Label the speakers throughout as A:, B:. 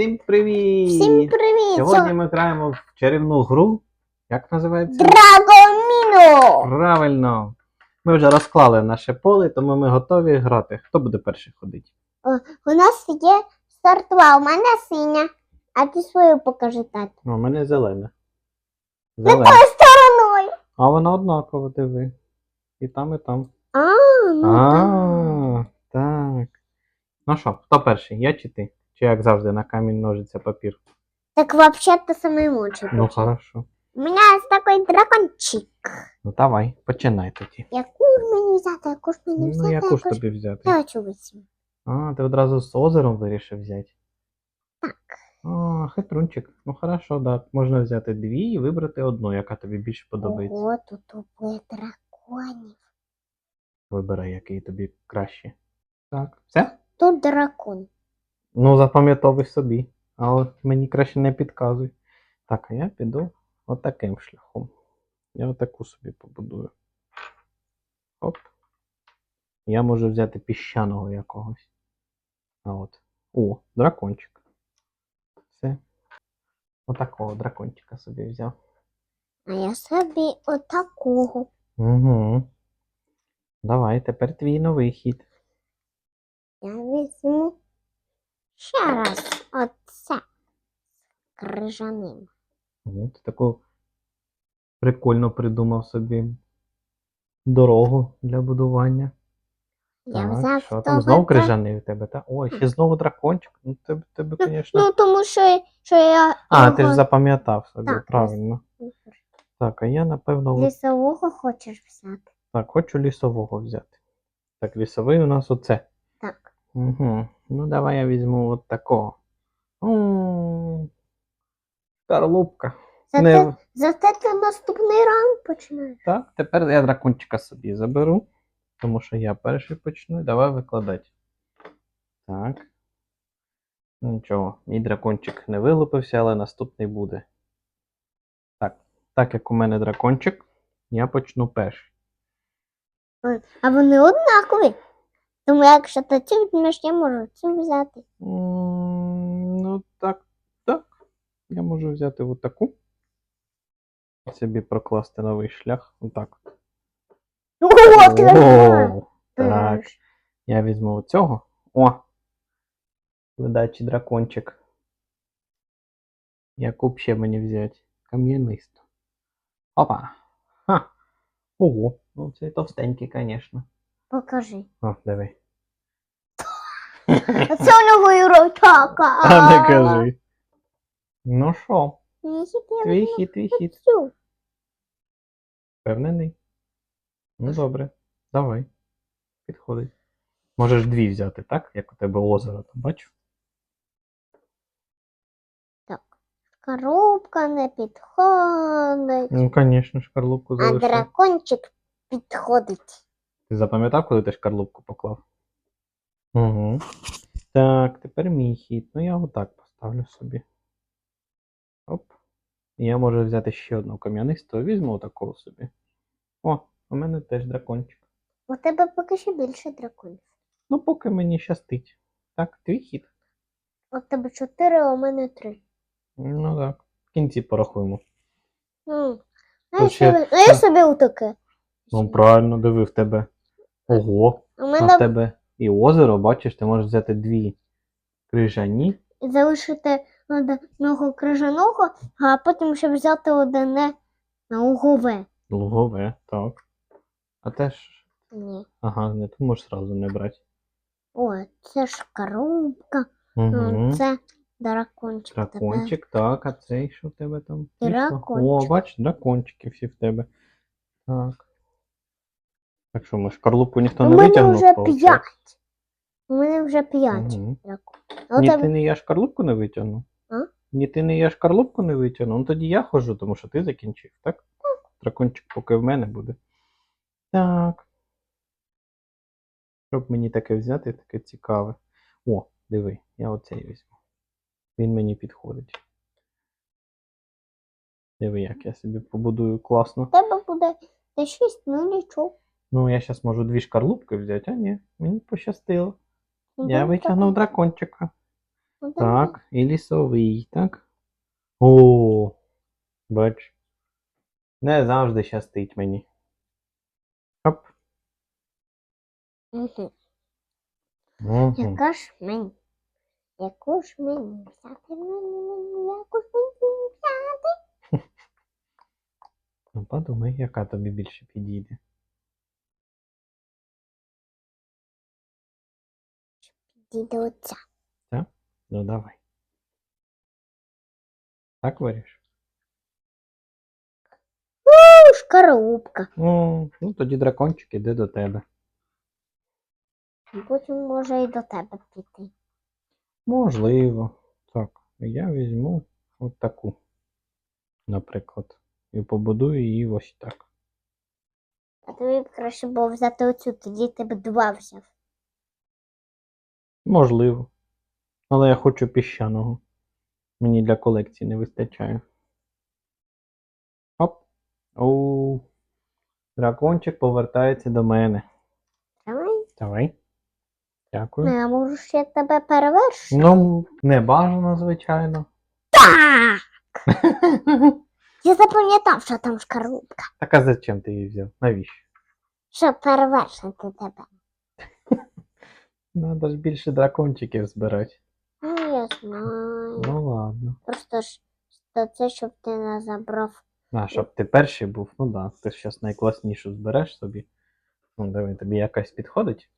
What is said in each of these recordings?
A: Всім привіт!
B: Всім привіт!
A: Сьогодні ми граємо в чарівну гру. Як називається?
B: Драгоміно!
A: Правильно! Ми вже розклали наше поле, тому ми готові грати. Хто буде перший ходити?
B: У нас є стартова, у мене синя. А ти свою покажи, тату.
A: У мене зелене.
B: Не
A: Зелене.
B: тою стороною.
A: А воно однаково, диви. І там, і там.
B: А, ну
A: А, так. Ну що, хто перший? Я чи ти? Чи як завжди на камінь ножиця папір?
B: так. Вообще-то самый лучший.
A: Ну хорошо.
B: У мене є такий дракончик.
A: Ну давай, починай тоді.
B: Яку ж мені взяти, яку ж мені взяти,
A: Ну, яку ж тобі взяти?
B: Я хочу візьму.
A: А, ти одразу з озером вирішив взяти.
B: Так.
A: А, хитрунчик. Ну хорошо, так. Можна взяти дві і вибрати одну, яка тобі більше подобається.
B: Ого, тут тупий драконів.
A: Вибирай, який тобі краще. Так. Все?
B: Тут дракон.
A: Ну, запам'ятовуй собі. А от мені краще не підказуй. Так, а я піду отаким шляхом. Я отаку собі побудую. Оп. Я можу взяти піщаного якогось. А от. О, дракончик. Все. Отакого дракончика собі взяв.
B: А я собі отакого.
A: Угу. Давай, тепер твій новий хід.
B: Я візьму ще раз оце крижаним.
A: Ну, Ти таку прикольно придумав собі дорогу для будування.
B: Я
A: Так,
B: взяв
A: що там
B: того
A: знов
B: дра-
A: крижаний у тебе, так? Ой, ще знову дракончик. Ну, тебе, тебе, звісно.
B: Ну, тому що, що я
A: а, ти ж запам'ятав собі,
B: Так,
A: правильно. Так, а я, напевно,
B: лісового хочеш взяти.
A: так, хочу лісового взяти. Так, лісовий у нас оце. Угу. Ну, давай я візьму от такого. М, Шкарлупка.
B: Зате,
A: Не...
B: зате ти наступний раунд починаєш.
A: Так, тепер я дракончика собі заберу, тому що я перший почну. Давай викладати. Так. Ну, Нічого, мій дракончик не вилупився, але наступний буде. Так, так як у мене дракончик, я почну перший.
B: А вони однакові. Тому якщо ти цю візьмеш, я можу цю взяти.
A: М, Ну, так, так. Я можу взяти отаку. Собі прокласти новий шлях. Отак.
B: О,
A: Так. Я візьму оцього. О! Ледачий дракончик. Яку б ще мені взяти? Кам'янисту. Опа! Ха! Ого! Ну це товстенький, звісно.
B: Покажи.
A: О, диви.
B: А це у нього і ротака.
A: А не кажи. Ну що, твій хід, твій хід.
B: цю.
A: Впевнений? Ну добре, давай. Підходить. Можеш дві взяти, так? Як у тебе озеро там, бачу?
B: Так. Коробка не підходить.
A: Ну, звісно, шкарлупку
B: А дракончик підходить.
A: Ти запам'ятав, коли ти шкарлупку поклав? Угу. Так, тепер мій хід. Ну я отак поставлю собі. Оп. І я можу взяти ще одну кам'янисту, візьму отакого собі. О, у мене теж дракончик.
B: У тебе поки що більше драконів.
A: Ну, поки мені щастить. Так, твій хід.
B: У тебе чотири, а у мене три.
A: Ну так. В кінці порахуємо.
B: Ну, а я
A: ще-
B: собі, а я собі отаке.
A: Ну, правильно, диви в тебе. Ого,
B: У
A: а в тебе і озеро, бачиш, ти можеш взяти дві крижані.
B: залишити одного крижаного, а потім ще взяти одне лугове.
A: Лугове, так. А теж.
B: Ні.
A: Ага, не тут можеш сразу не брати.
B: О, це ж коробка.
A: Угу.
B: Це дракончик. тебе.
A: Дракончик, так, а цей що в тебе там?
B: Дракончик.
A: О, бач, дракончики всі в тебе. Так. Так що, ми шкарлупку ніхто
B: У
A: не
B: мене
A: витягнув?
B: вже п'ять. У мене вже п'ять
A: Мгм.
B: драконів. А у
A: Ні, ти не я шкарлупку не витягнув?
B: А?
A: Ні, ти не я шкарлупку не витягнув. Ну тоді я ходжу, тому що ти закінчив, так? Дракончик поки в мене буде. Так. Щоб мені таке взяти, таке цікаве. О, диви, я оцей візьму. Він мені підходить. Диви, як я собі побудую класно.
B: у тебе буде де шість, ну нічого.
A: Ну, я зараз можу дві шкарлупки взяти, а ні, мені пощастило. Я
B: Ну,
A: витягнув дракончика.
B: Ну.
A: Так, і лісовий, так? О, бач. Не завжди щастить мені. Оп.
B: Мгм.
A: Мгм.
B: Яка ж мені? Яку ж мені взяти мені, мені, яку ж мені взяти?
A: Ну, подумай, яка тобі більше підійде.
B: Діду оця.
A: Ну давай. Так виріш?
B: Ну, шкарубка.
A: Ну, ну тоді дракончик іде до тебе.
B: Потім може і до тебе піти.
A: Можливо. Так, я візьму от таку, наприклад. І побудую її ось так.
B: А тобі краще було взяти оцю, тоді ти б два взяв.
A: Можливо. Але я хочу піщаного. Мені для колекції не вистачає. Оп. Оу. Дракончик повертається до мене.
B: Давай.
A: Давай.
B: Ну,
A: Дякую.
B: я можу ще тебе перевершити.
A: Ну, не бажано, звичайно.
B: Так! Я запам'ятав, що там шкарубка.
A: Так а зачем ти її взяв? Навіщо?
B: Щоб перевершити тебе.
A: Надо ж більше дракончиків збирати.
B: Ну, я знаю.
A: Ну ладно.
B: Просто ж то це, щоб ти не забрав.
A: А, щоб ти перший був, ну да, ти зараз найкласнішу збереш собі. Ну, диви, тобі якась підходить?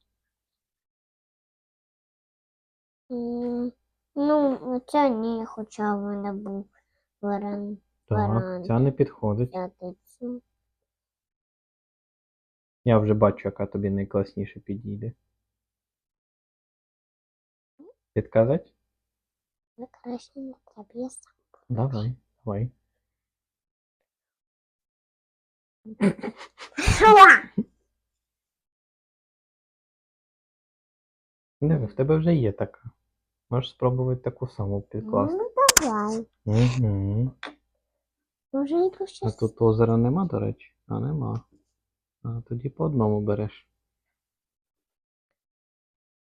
B: М, Ну, оця ні, хоча в мене був варіант
A: Так,
B: Варіант.
A: ця не підходить.
B: взяти цю.
A: Я вже бачу, яка тобі найкласніше підійде. Підказати?
B: Але краще не треба, я сам.
A: Давай, давай. Диви, в тебе вже є така. Можеш спробувати таку саму підкласти.
B: Ну, давай.
A: Угу.
B: Може і
A: А
B: пощастить.
A: тут озера нема, до речі? А нема. А тоді по одному береш.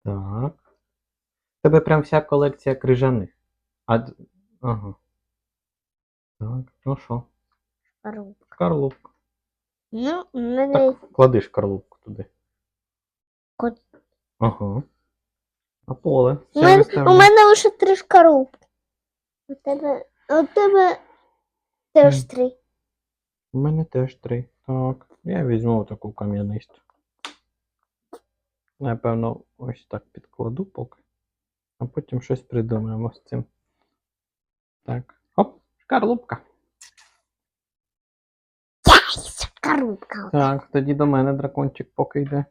A: Так. В тебе прям вся колекція крижаних. А. Ага. Так, ну що,
B: Шкарубка.
A: шкарлупка.
B: Ну, у мене
A: Так, клади шкарлупку туди.
B: Кот-
A: Ага. А поле.
B: У
A: Все
B: мене, у мене лише три шкарубки. У тебе, у тебе теж
A: М.
B: три.
A: У мене теж три. Так, я візьму таку кам'янисту. Напевно, ось так підкладу поки. А потім щось придумаємо з цим. Так. Оп, шкарлупка.
B: Яй, шкарубка.
A: Так, тоді до мене дракончик поки йде.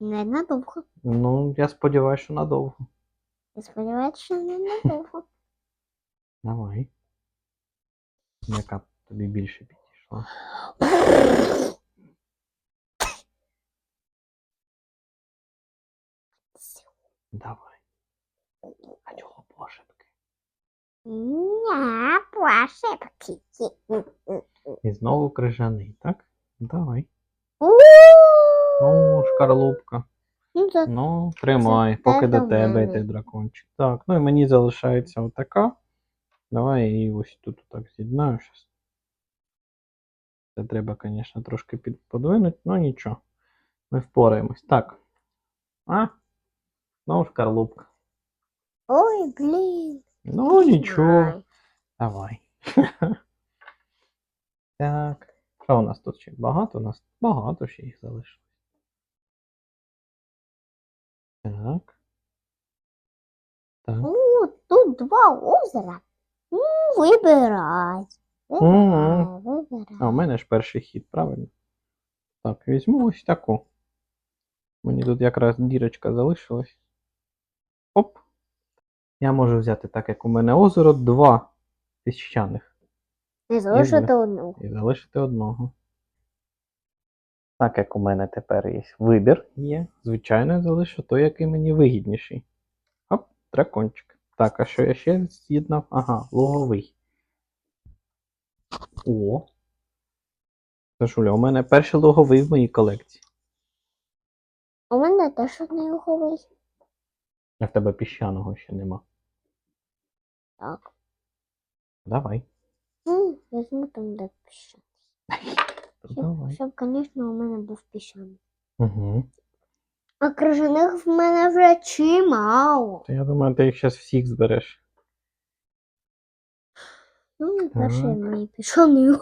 B: Не надовго.
A: Ну, я сподіваюся, що надовго.
B: Я сподіваюся, що не надовго.
A: Давай. Яка тобі більше підійшла? Давай. А чого пошепки?
B: Не, пошепки.
A: І знову крижаний, так? Давай.
B: У.
A: О, шкарлупка.
B: Ну,
A: Ну, тримай, поки до тебе йде дракончик. Так, ну і мені залишається отака. Давай я її ось тут так з'єднаю щас. Це треба, звісно, трошки під- подвинути, ну нічого. Ми впораємось. Так. А? Знову шкарлупка.
B: Ой, блін.
A: Ну нічого.
B: Ай.
A: Давай. так. Що у нас тут ще? Багато у нас? Багато ще їх залишилось. Так. Так.
B: О, тут два озера. Ну, вибирай. Вибирай, вибирай.
A: А у мене ж перший хід, правильно? Так, візьму ось таку. Мені тут якраз дірочка залишилась. Оп. Я можу взяти, так як у мене озеро, два піщаних.
B: Не залишити одну.
A: І залишити одного. Так як у мене тепер є вибір, є. Звичайно, я залишу той, який мені вигідніший. Оп, дракончик. Так, а що я ще з'єднав? Ага, луговий. О. Сашуля, у мене перший луговий в моїй колекції.
B: У мене теж одне луговий.
A: А в тебе піщаного ще нема.
B: Так.
A: Давай.
B: Ну, візьму там, де піщаний.
A: Давай.
B: щоб, звісно, у мене був піщаний.
A: Угу.
B: А крижаних в мене вже чимало.
A: То я думаю, ти їх зараз всіх збереш.
B: Ну, перший
A: Так.
B: мій піщаний.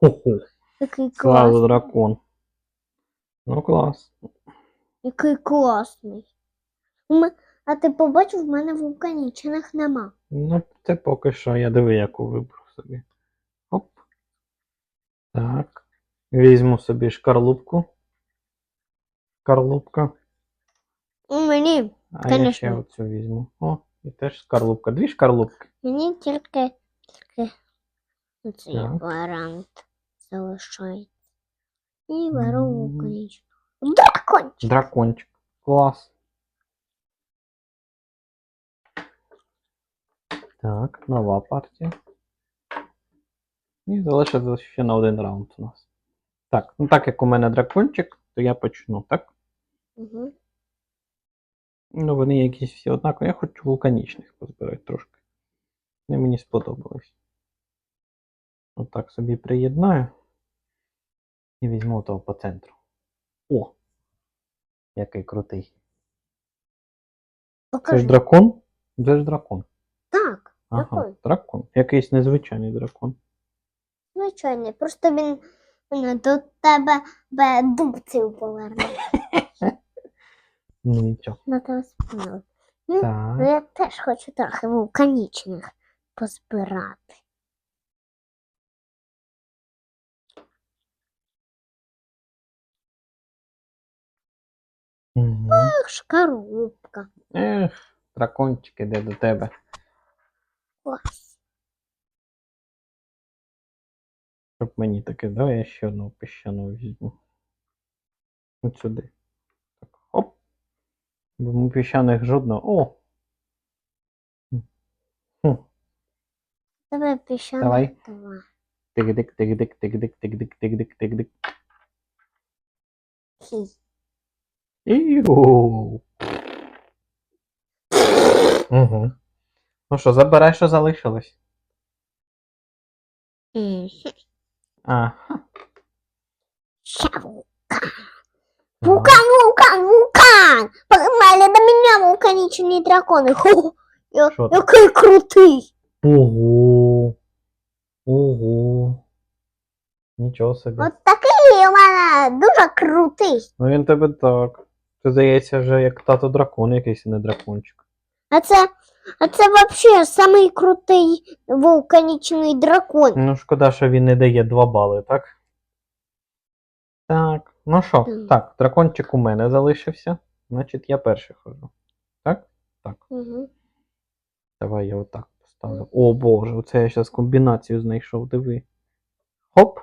A: Хо-хо.
B: Який
A: Слава
B: класний.
A: дракон. Ну клас.
B: Який класний. У ме- А ти побачив, в мене вулканічних нема.
A: Ну, це поки що я диви, яку вибрав собі. Оп. Так. Візьму собі шкарлупку. Шкарлупка.
B: У мені,
A: А я ще
B: Конечно.
A: оцю візьму. О, і теж шкарлупка. Дві шкарлупки.
B: мені тільки, тільки оцей
A: Так.
B: варіант залишається. І беру
A: М.
B: вулканічну. Дракончик!
A: Дракончик. Клас. Так, нова партія. І залишиться ще на один раунд у нас. Так, ну так як у мене дракончик, то я почну, так?
B: Угу.
A: Ну, вони якісь всі однакові. Я хочу вулканічних позбирати трошки. Вони мені сподобались. Отак собі приєднаю. І візьму того по центру. О! Який крутий. Це ж дракон? Це ж дракон.
B: Так,
A: Ага,
B: дракон.
A: дракон. Якийсь незвичайний дракон.
B: Звичайно, просто він він до тебе бе дубцею поверне.
A: Ну нічого.
B: На тебе спиною. Ну, я теж хочу трохи вулканічних позбирати.
A: Угу.
B: Ах, шкарубка.
A: Ех, дракончик іде до тебе.
B: Клас.
A: Щоб мені таке, давай я ще одну піщану візьму. От сюди. Так, оп. Бо ми піщаних жодного. О! Хм.
B: Тебе піщана.
A: Давай.
B: Давай.
A: Тик-дик, тик-дик, тик-дик, тик-дик, тик-дик, тик-дик.
B: Хі.
A: Іу. Угу. Ну що, забирай, що залишилось. Ага.
B: Вулкан. Вулкан, вулкан! Погнали до мене вулканічні дракони. Ху, я-
A: Що там?
B: який крутий.
A: Ого. Ого. Нічого собі.
B: От такий у мене дуже крутий.
A: Ну він тебе так. Це здається вже як тато дракон якийсь, а не дракончик.
B: А це, а це взагалі самий крутий вулканічний дракон.
A: Ну, шкода, що він не дає 2 бали, так? Так. Ну що,
B: Мгм.
A: так, дракончик у мене залишився. Значить, я перший ходжу. Так? Так.
B: Угу.
A: Давай я отак поставлю. О боже, оце я зараз комбінацію знайшов, диви. Хоп.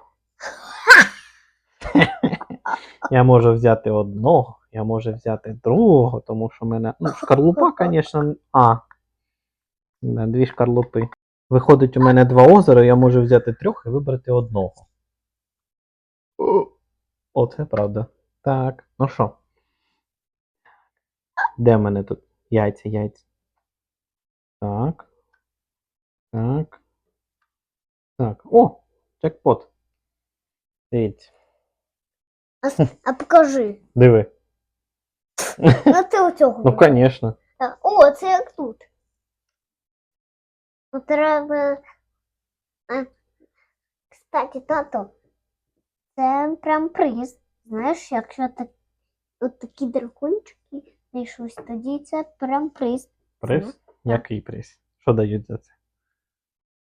A: я можу взяти одного, я можу взяти другого, тому що в мене. Ну, шкарлупа, звісно. А. Дві шкарлупи. Виходить, у мене два озера, я можу взяти трьох і вибрати одного. О, Оце правда. Так, ну що? Де в мене тут яйця, яйця? Так. Так. Так. О! Джекпот. Дивіться.
B: А, а покажи.
A: Диви.
B: Ну ти у цього.
A: Ну, звісно.
B: О, це як тут. Ну, треба. Кстати, тато, це прям приз. Знаєш, якщо так, от такі дракончики знайшлись, тоді це прям приз.
A: Приз? Який приз? Що дають за це?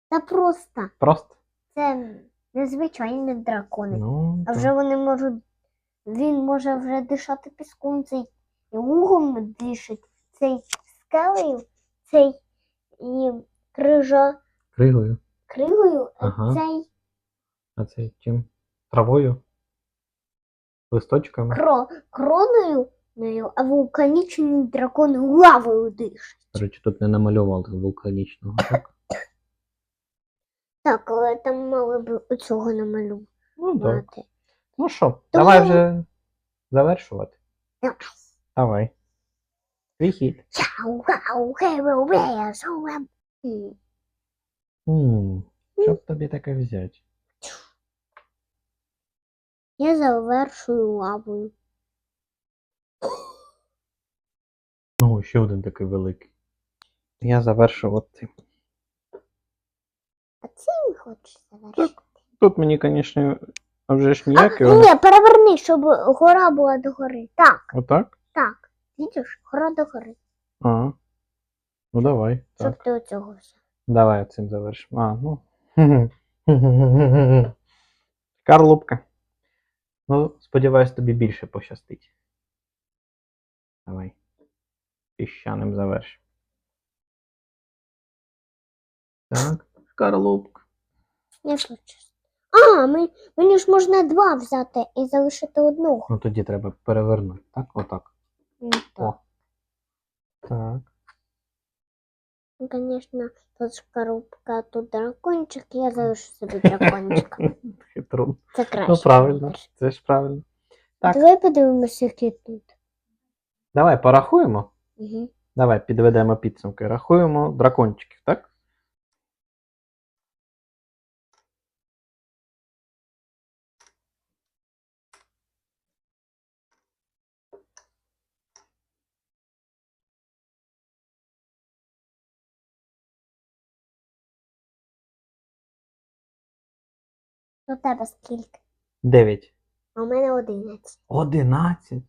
B: Та просто
A: Просто?
B: це незвичайні дракони.
A: Ну,
B: А вже вони можуть. Він може вже дишати піском, цей і лугом дишить, цей скелею, цей і крижа
A: кригою.
B: кригою, а
A: Ага.
B: цей
A: А це чим? Травою? Листочками?
B: кро, кроною, нею, а вулканічні дракони лавою дишать.
A: До речі, тут не намалювали вулканічного, так?
B: Так, але там мали б оцього намалювати.
A: Ну так. Ну що, давай вже завершувати.
B: Давай.
A: Давай. Твій хід.
B: Чау, геу, вея, шоуем. М,
A: М, Що б тобі таке взяти?
B: Я завершую лавою.
A: О, ще один такий великий. Я завершив от цим.
B: А цим хочеш завершити?
A: Тут мені, звісно, а вже ж
B: А,
A: ніякий. але-
B: ні, переверни, щоб гора була догори. Так,
A: Отак?
B: так. Бачиш, гора догори.
A: А. Ну давай.
B: Щоб
A: Так.
B: ти оцього все.
A: Давай цим завершимо. А, ну. Карлупка. Ну, сподіваюсь, тобі більше пощастить. Давай. Піщаним заверш. Так, Карлупка.
B: Я хочу. А, ми, мені ж можна два взяти і залишити одного.
A: Ну тоді треба перевернути. Так, отак.
B: Ну,
A: О.
B: так. Ну, ж коробка, тут дракончик, я залишу собі дракончика.
A: Хитрун.
B: Це краще.
A: Ну, правильно. Це ж правильно. Так.
B: Давай подивимося, які тут.
A: Давай порахуємо.
B: Угу.
A: Давай підведемо підсумки. Рахуємо дракончиків, так?
B: У тебе скільки?
A: Дев'ять.
B: А у мене одинадцять.
A: Одинадцять.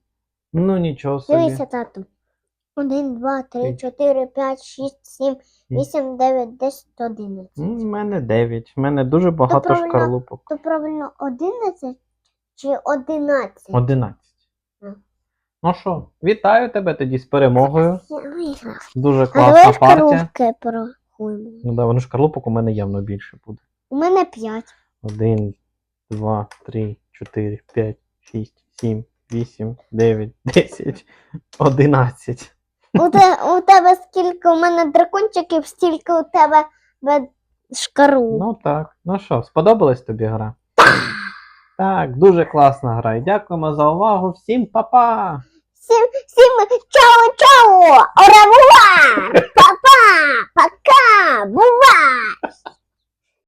A: Ну нічого собі.
B: Дивися, тату. Один, два, три, чотири, п'ять, шість, сім, вісім, дев'ять, десять, одинадцять.
A: В мене дев'ять. В мене дуже багато
B: правильно.
A: шкарлупок.
B: То правильно одинадцять чи одинадцять?
A: Одинадцять. Ну що, вітаю тебе тоді з перемогою. Дуже класна
B: давай
A: партія.
B: шкарубки порахуємо.
A: Ну да, воно шкарлупок у мене явно більше буде.
B: У мене п'ять.
A: Один, два, три, чотири, п'ять, шість, сім, вісім, дев'ять, десять, одинадцять.
B: У, те, у тебе скільки у мене дракончиків, стільки у тебе бе- шкаруб.
A: Ну так. Ну що, сподобалась тобі гра? Так, дуже класна гра. І дякуємо за увагу. Всім па-па!
B: Всім, всім чао-чао! Оревуар! Па-па! Пока! Бувай!